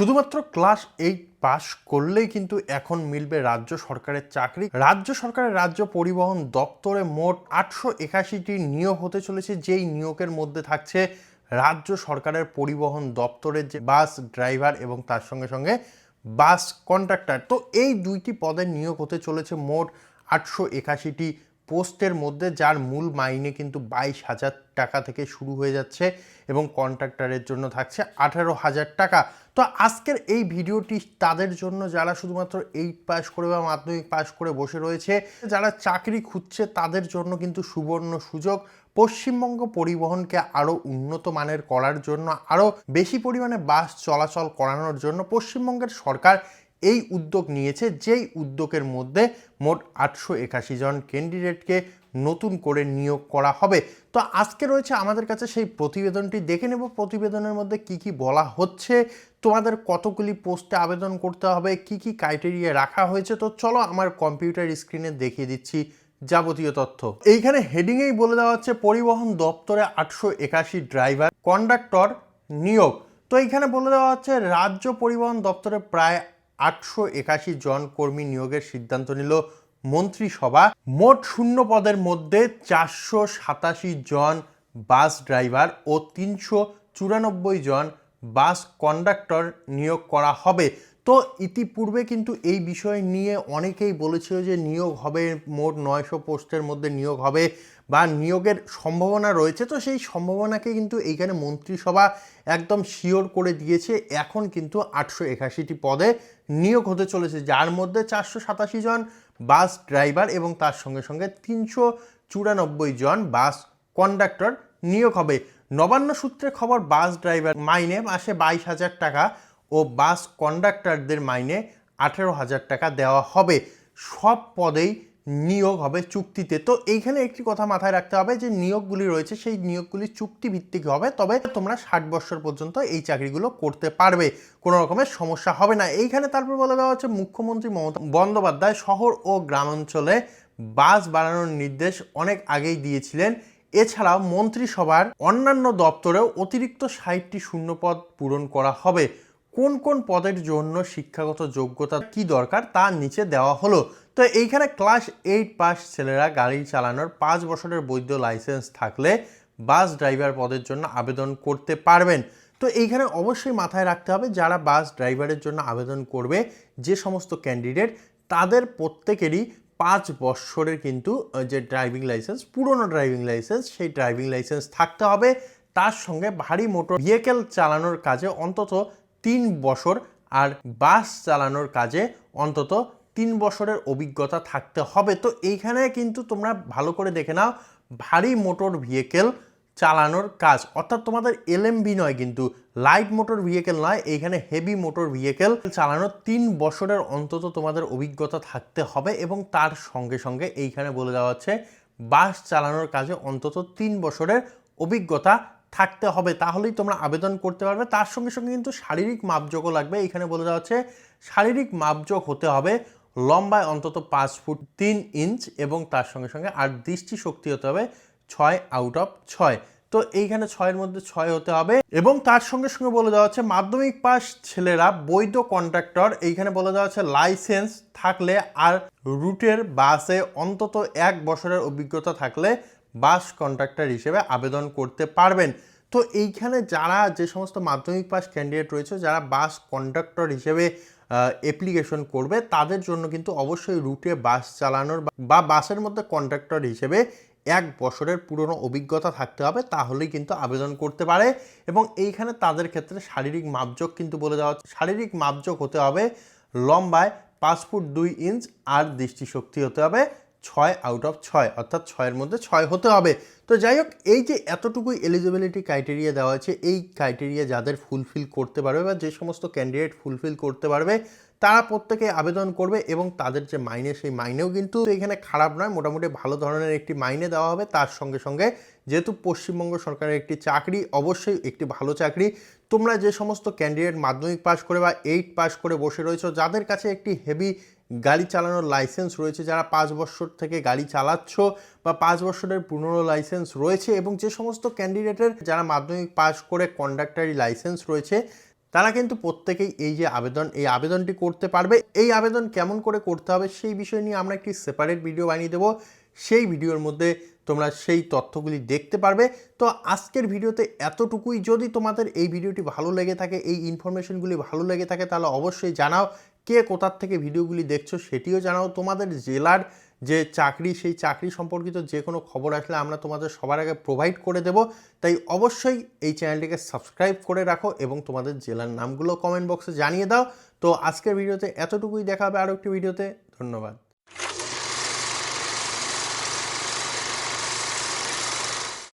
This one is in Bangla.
শুধুমাত্র ক্লাস এইট পাস করলেই কিন্তু এখন মিলবে রাজ্য সরকারের চাকরি। রাজ্য সরকারের রাজ্য পরিবহন দপ্তরে মোট আটশো একাশিটি নিয়োগ হতে চলেছে, যেই নিয়োগের মধ্যে থাকছে রাজ্য সরকারের পরিবহন দপ্তরের যে বাস ড্রাইভার এবং তার সঙ্গে সঙ্গে বাস কন্ট্রাক্টর তো এই দুইটি পদের নিয়োগ হতে চলেছে মোট আটশো একাশিটি পোস্টের মধ্যে, যার মূল মাইনে কিন্তু বাইশ হাজার টাকা থেকে শুরু হয়ে যাচ্ছে এবং কন্ট্রাক্টরের জন্য থাকছে আঠারো হাজার টাকা। তো আজকের এই ভিডিওটি তাদের জন্য যারা শুধুমাত্র এইট পাস করে বা মাধ্যমিক পাস করে বসে রয়েছে, যারা চাকরি খুঁজছে তাদের জন্য কিন্তু সুবর্ণ সুযোগ। পশ্চিমবঙ্গ পরিবহনকে আরও উন্নত মানের করার জন্য আরও বেশি পরিমাণে বাস চলাচল করানোর জন্য পশ্চিমবঙ্গের সরকার এই উদ্যোগ নিয়েছে, যেই উদ্যোগের মধ্যে মোট আটশো একাশি জন ক্যান্ডিডেটকে নতুন করে নিয়োগ করা হবে। তো আজকে রয়েছে আমাদের কাছে সেই প্রতিবেদনটি। দেখে নেব প্রতিবেদনের মধ্যে কি কি বলা হচ্ছে, তোমাদের কতগুলি পোস্টে আবেদন করতে হবে, কি কি ক্রাইটেরিয়া রাখা হয়েছে। তো চলো আমার কম্পিউটার স্ক্রিনে দেখিয়ে দিচ্ছি যাবতীয় তথ্য। এইখানে হেডিংয়েই বলে দেওয়া হচ্ছে, পরিবহন দপ্তরে আটশো একাশি ড্রাইভার কন্ডাক্টর নিয়োগ। তো এইখানে বলে দেওয়া হচ্ছে, রাজ্য পরিবহন দপ্তরে প্রায় আটশো একাশি জন কর্মী নিয়োগের সিদ্ধান্ত নিল মন্ত্রিসভা। মোট শূন্য পদের মধ্যে চারশো সাতাশি জন বাস ড্রাইভার ও তিনশো চুরানব্বই জন বাস কন্ডাক্টর নিয়োগ করা হবে। তো ইতিপূর্বে কিন্তু এই বিষয় নিয়ে অনেকেই বলেছিল যে নিয়োগ হবে মোট নয়শো পোস্টের মধ্যে নিয়োগ হবে বা নিয়োগের সম্ভাবনা রয়েছে। তো সেই সম্ভাবনাকে কিন্তু এইখানে মন্ত্রিসভা একদম শিওর করে দিয়েছে। এখন কিন্তু আটশো একাশিটি পদে নিয়োগ হতে চলেছে, যার মধ্যে চারশো সাতাশি জন বাস ড্রাইভার এবং তার সঙ্গে সঙ্গে তিনশো চুরানব্বই জন বাস কন্ডাক্টর নিয়োগ হবে। নবান্ন সূত্রে খবর, বাস ড্রাইভার মাইনে মাসে বাইশ হাজার টাকা। ও বাস কন্ডাক্টরদের মাইনে আঠেরো হাজার টাকা দেওয়া হবে। সব পদেই নিয়োগ হবে চুক্তিতে। তো এইখানে একটি কথা মাথায় রাখতে হবে যে, নিয়োগগুলি রয়েছে, সেই নিয়োগগুলি চুক্তি ভিত্তিক হবে, তবে তোমরা ষাট বছর পর্যন্ত এই চাকরিগুলো করতে পারবে। কোনো রকমের সমস্যা হবে না। এইখানে তারপর বলে দেওয়া হচ্ছে, মুখ্যমন্ত্রী মমতা বন্দ্যোপাধ্যায় শহর ও গ্রামাঞ্চলে বাস বাড়ানোর নির্দেশ অনেক আগেই দিয়েছিলেন। এছাড়াও মন্ত্রিসভার অন্যান্য দপ্তরেও অতিরিক্ত ষাটটি শূন্যপদ পূরণ করা হবে। কোন কোন পদের জন্য শিক্ষাগত যোগ্যতা কি দরকার তা নিচে দেওয়া হলো। তো এইখানে ক্লাস এইট পাস ছেলেরা গাড়ি চালানোর পাঁচ বছরের বৈধ লাইসেন্স থাকলে বাস ড্রাইভার পদের জন্য আবেদন করতে পারবেন। তো এইখানে অবশ্যই মাথায় রাখতে হবে, যারা বাস ড্রাইভারের জন্য আবেদন করবে, যে সমস্ত ক্যান্ডিডেট, তাদের প্রত্যেকেরই পাঁচ বছরের কিন্তু যে ড্রাইভিং লাইসেন্স, পুরনো ড্রাইভিং লাইসেন্স, সেই ড্রাইভিং লাইসেন্স থাকতে হবে। তার সঙ্গে ভারী মোটর ভেহিকেল চালানোর কাজে অন্তত তিন বছর আর বাস চালানোর কাজে অন্তত তিন বছরের অভিজ্ঞতা থাকতে হবে। তো এইখানে কিন্তু তোমরা ভালো করে দেখে নাও, ভারী মোটর ভেহিকেল চালানোর কাজ। অর্থাৎ তোমাদের এলএমভি নয় কিন্তু, লাইট মোটর ভেহিকেল নয়, এইখানে হেভি মোটর ভেহিকেল চালানোর তিন বছরের অন্তত তোমাদের অভিজ্ঞতা থাকতে হবে এবং তার সঙ্গে সঙ্গে এইখানে বলে দেওয়া হচ্ছে, বাস চালানোর কাজে অন্তত তিন বছরের অভিজ্ঞতা থাকতে হবে, তাহলেই তোমরা আবেদন করতে পারবে। তার সঙ্গে সঙ্গে কিন্তু শারীরিক মাপযোগও লাগবে। এখানে বলে দেওয়া হচ্ছে, শারীরিক মাপযোগ হতে হবে লম্বায় অন্তত পাঁচ ফুট তিন ইঞ্চ এবং তার সঙ্গে সঙ্গে আর দৃষ্টি শক্তি হতে হবে ছয় আউট অফ ছয়। তো এইখানে ছয়ের মধ্যে ছয় হতে হবে এবং তার সঙ্গে সঙ্গে বলে দেওয়া হচ্ছে, মাধ্যমিক পাস ছেলেরা, বৈধ কন্ট্রাক্টর এইখানে বলে দেওয়া হচ্ছে লাইসেন্স থাকলে আর রুটের বাসে অন্তত এক বছরের অভিজ্ঞতা থাকলে বাস কন্ট্রাক্টর হিসেবে আবেদন করতে পারবেন। তো এইখানে যারা যে সমস্ত মাধ্যমিক পাস ক্যান্ডিডেট রয়েছে, যারা বাস কন্ডাক্টর হিসেবে অ্যাপ্লিকেশন করবে, তাদের জন্য কিন্তু অবশ্যই রুটে বাস চালানোর বা- বাসের মধ্যে কন্ডাক্টর হিসেবে এক বছরের পুরনো অভিজ্ঞতা থাকতে হবে, তাহলেই কিন্তু আবেদন করতে পারে। এবং এইখানে তাদের ক্ষেত্রে শারীরিক মাপযোগ কিন্তু বলে দেওয়া হচ্ছে। শারীরিক মাপযোগ হতে হবে লম্বায় পাঁচ ফুট দুই ইঞ্চ আর দৃষ্টিশক্তি হতে হবে। ছয় আউট অফ ছয়, অর্থাৎ ছয়ের মধ্যে ছয় হতে হবে। তো যাই হোক, এই যে এতটুকুই এলিজিবিলিটি ক্রাইটেরিয়া দেওয়া হয়েছে, এই ক্রাইটেরিয়া যাদের ফুলফিল করতে পারবে বা যে সমস্ত ক্যান্ডিডেট ফুলফিল করতে পারবে তারা প্রত্যেকে আবেদন করবে এবং তাদের যে মাইনে, সেই মাইনেও কিন্তু এখানে খারাপ নয়। মোটামুটি ভালো ধরনের একটি মাইনে দেওয়া হবে। তার সঙ্গে সঙ্গে যেহেতু পশ্চিমবঙ্গ সরকারের একটি চাকরি, অবশ্যই একটি ভালো চাকরি। তোমরা যে সমস্ত ক্যান্ডিডেট মাধ্যমিক পাশ করে বা এইট পাস করে বসে রয়েছো, যাদের কাছে একটি হেভি গাড়ি চালানোর লাইসেন্স রয়েছে, যারা পাঁচ বছর থেকে গাড়ি চালাচ্ছ বা পাঁচ বছরের পুরনো লাইসেন্স রয়েছে এবং যে সমস্ত ক্যান্ডিডেটের যারা মাধ্যমিক পাশ করে কন্ডাক্টারি লাইসেন্স রয়েছে তারা কিন্তু প্রত্যেকেই এই যে আবেদন, এই আবেদনটি করতে পারবে। এই আবেদন কেমন করে করতে হবে সেই বিষয় নিয়ে আমরা একটি সেপারেট ভিডিও বানিয়ে দেবো। সেই ভিডিওর মধ্যে তোমরা সেই তথ্যগুলি দেখতে পারবে। তো আজকের ভিডিওতে এতটুকুই। যদি তোমাদের এই ভিডিওটি ভালো লেগে থাকে, এই ইনফরমেশনগুলি ভালো লেগে থাকে, তাহলে অবশ্যই জানাও কে কোথার থেকে ভিডিওগুলি দেখছ সেটিও জানাও। তোমাদের জেলার যে চাকরি, সেই চাকরি সম্পর্কিত যে কোনো খবর আসলে আমরা তোমাদের সবার আগে প্রোভাইড করে দেব। তাই অবশ্যই এই চ্যানেলটিকে সাবস্ক্রাইব করে রাখো এবং তোমাদের জেলার নামগুলো কমেন্ট বক্সে জানিয়ে দাও। তো আজকের ভিডিওতে এতটুকুই। দেখা হবে আরও একটি ভিডিওতে। ধন্যবাদ।